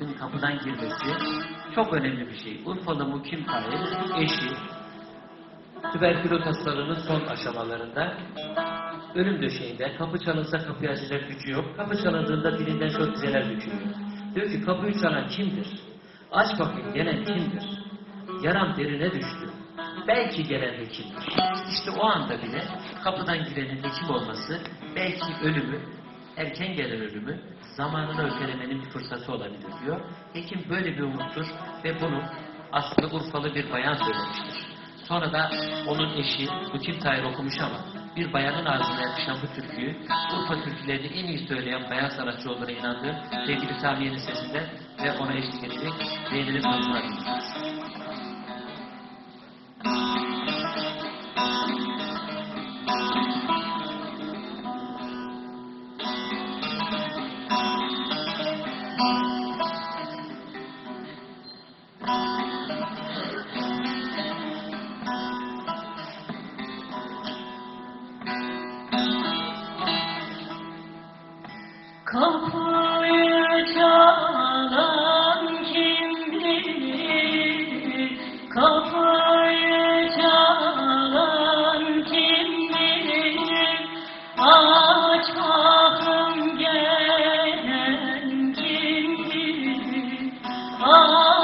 muhitin kapıdan girmesi çok önemli bir şey. Urfalı Mukim Tahir, eşi, tüberküloz hastalığının son aşamalarında ölüm döşeğinde kapı çalınsa kapıyı açacak gücü yok. Kapı çalındığında dilinden çok dizeler dökülüyor. Diyor ki kapıyı çalan kimdir? Aç bakayım gelen kimdir? Yaram derine düştü. Belki gelen hekimdir. İşte o anda bile kapıdan girenin hekim olması belki ölümü, erken gelen ölümü zamanını ötelemenin bir fırsatı olabilir diyor. Hekim böyle bir umuttur ve bunu aslında Urfalı bir bayan söylemiştir. Sonra da onun eşi Mukim Tahir okumuş ama bir bayanın ağzına yakışan bu türküyü Urfa türkülerini en iyi söyleyen bayan sanatçı olduğuna inandığım sevgili Samiye'nin sesinden ve ona eşlik edecek Zeynep'in sözüne Kapıyı çalan kimdir? Kapıyı çalan kimdir? Aç gelen kimdir? Aç